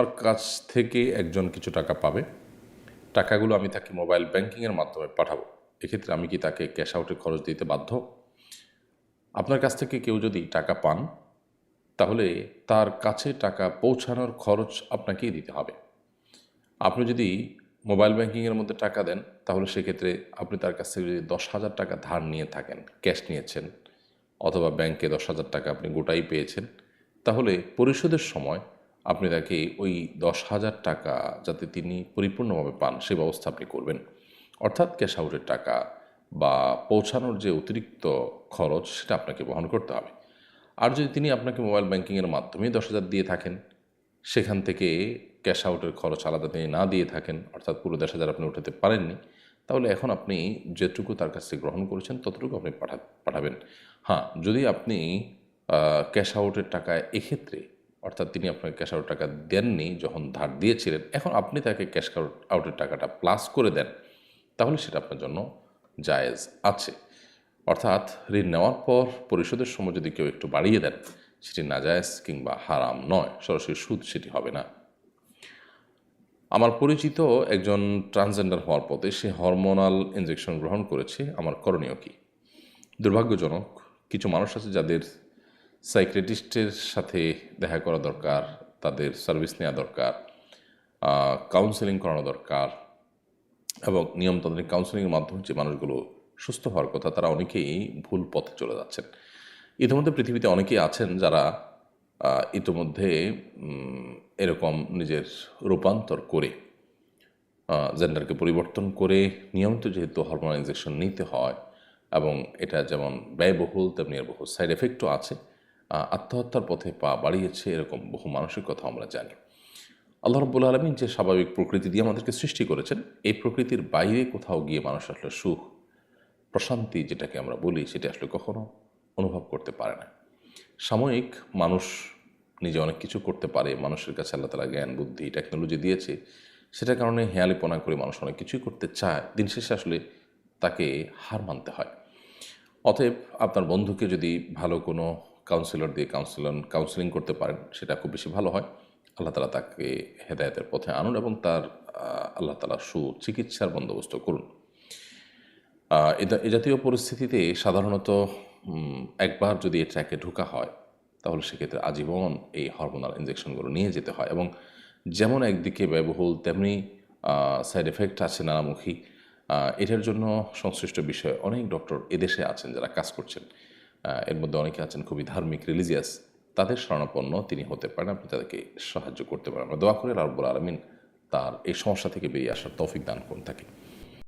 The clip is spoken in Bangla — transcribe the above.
তার কাছ থেকে একজন কিছু টাকা পাবে। টাকাগুলো আমি তাকে মোবাইল ব্যাংকিংয়ের মাধ্যমে পাঠাবো। এক্ষেত্রে আমি কি তাকে ক্যাশ আউটে খরচ দিতে বাধ্য? আপনার কাছ থেকে কেউ যদি টাকা পান, তাহলে তার কাছে টাকা পৌঁছানোর খরচ আপনাকেই দিতে হবে। আপনি যদি মোবাইল ব্যাংকিংয়ের মধ্যে টাকা দেন, তাহলে সেক্ষেত্রে আপনি তার কাছ থেকে যদি দশ হাজার টাকা ধার নিয়ে থাকেন, ক্যাশ নিয়েছেন, অথবা ব্যাংকে দশ হাজার টাকা আপনি গোটাই পেয়েছেন, তাহলে পরিশোধের সময় আপনি তাকে ওই দশ হাজার টাকা যাতে তিনি পরিপূর্ণভাবে পান, সে ব্যবস্থা আপনি করবেন। অর্থাৎ ক্যাশ আউটের টাকা বা পৌঁছানোর যে অতিরিক্ত খরচ, সেটা আপনাকে বহন করতে হবে। আর যদি তিনি আপনাকে মোবাইল ব্যাংকিংয়ের মাধ্যমে দশ হাজার দিয়ে থাকেন, সেখান থেকে ক্যাশ আউটের খরচ আলাদা তিনি না দিয়ে থাকেন, অর্থাৎ পুরো দশ হাজার আপনি উঠাতে পারেননি, তাহলে এখন আপনি যেটুকু তার কাছ থেকে গ্রহণ করেছেন, ততটুকু আপনি পাঠা, পাঠাবেন। হ্যাঁ যদি আপনি ক্যাশ আউটের টাকা এক্ষেত্রে অর্থাৎ তিনি আপনাকে ক্যাশ আউট টাকা দেননি, যখন ধার দিয়েছিলেন, এখন আপনি তাকে ক্যাশ আউটের টাকাটা প্লাস করে দেন, তাহলে সেটা আপনার জন্য জায়েজ আছে। অর্থাৎ ঋণ নেওয়ার পর পরিশোধের সময় যদি কেউ একটু বাড়িয়ে দেন, সেটি নাজায়েজ কিংবা হারাম নয়, সরাসরি সুদ সেটি হবে না। আমার পরিচিত একজন ট্রান্সজেন্ডার হওয়ার পথে সে হরমোনাল ইনজেকশন গ্রহণ করেছে, আমার করণীয় কী? দুর্ভাগ্যজনক, কিছু মানুষ আছে যাদের সাইক্রেটিস্টের সাথে দেখা করা দরকার, তাদের সার্ভিস নেওয়া দরকার কাউন্সেলিং করানো দরকার এবং নিয়মতান্ত্রিক কাউন্সেলিংয়ের মাধ্যমে যে মানুষগুলো সুস্থ হওয়ার কথা, তারা অনেকেই ভুল পথে চলে যাচ্ছেন। ইতিমধ্যে পৃথিবীতে অনেকেই আছেন যারা ইতিমধ্যে এরকম নিজের রূপান্তর করে জেন্ডারকে পরিবর্তন করে নিয়মিত যেহেতু হরমোন ইনজেকশন নিতে হয় এবং এটা যেমন ব্যয়বহুল, তেমনি এর বহু সাইড এফেক্টও আছে। আত্মহত্যার পথে পা বাড়িয়েছে এরকম বহু মানুষের কথা আমরা জানি। আল্লাহ রব্বুল আলমিন যে স্বাভাবিক প্রকৃতি দিয়ে আমাদেরকে সৃষ্টি করেছেন, এই প্রকৃতির বাইরে কোথাও গিয়ে মানুষ আসলে সুখ, প্রশান্তি যেটাকে আমরা বলি, সেটা আসলে কখনো অনুভব করতে পারে না। সাময়িক মানুষ নিজে অনেক কিছু করতে পারে, মানুষের কাছে আল্লাহ তালা জ্ঞান, বুদ্ধি টেকনোলজি দিয়েছে, সেটার কারণে হেয়ালিপনা করে মানুষ অনেক কিছুই করতে চায়, দিন শেষে আসলে তাকে হার মানতে হয়। অতএব আপনার বন্ধুকে যদি ভালো কোনো কাউন্সিলর দিয়ে কাউন্সিলন কাউন্সিলিং করতে পারেন, সেটা খুব বেশি ভালো হয়। আল্লাহ তালা তাকে হেদায়তের পথে আনুন এবং তার আল্লাহ তালা সুচিকিৎসার বন্দোবস্ত করুন। এ- জাতীয় পরিস্থিতিতে সাধারণত একবার যদি এ ট্র্যাকে ঢোকা হয়, তাহলে সেক্ষেত্রে আজীবন এই হরমোনাল ইনজেকশনগুলো নিয়ে যেতে হয় এবং যেমন একদিকে ব্যয়বহুল, তেমনি সাইড এফেক্ট আছে নানামুখী। এটার জন্য সংশ্লিষ্ট বিষয়ে অনেক ডক্টর এদেশে আছেন যারা কাজ করছেন। এর মধ্যে অনেকে আছেন খুবই ধার্মিক রিলিজিয়াস তাদের শরণাপন্ন তিনি হতে পারেন, আপনি তাদেরকে সাহায্য করতে পারেন। আমরা দোয়া করে রাব্বুল আলমিন তার এই সমস্যা থেকে বেরিয়ে আসার তৌফিক দান করুন তাকে।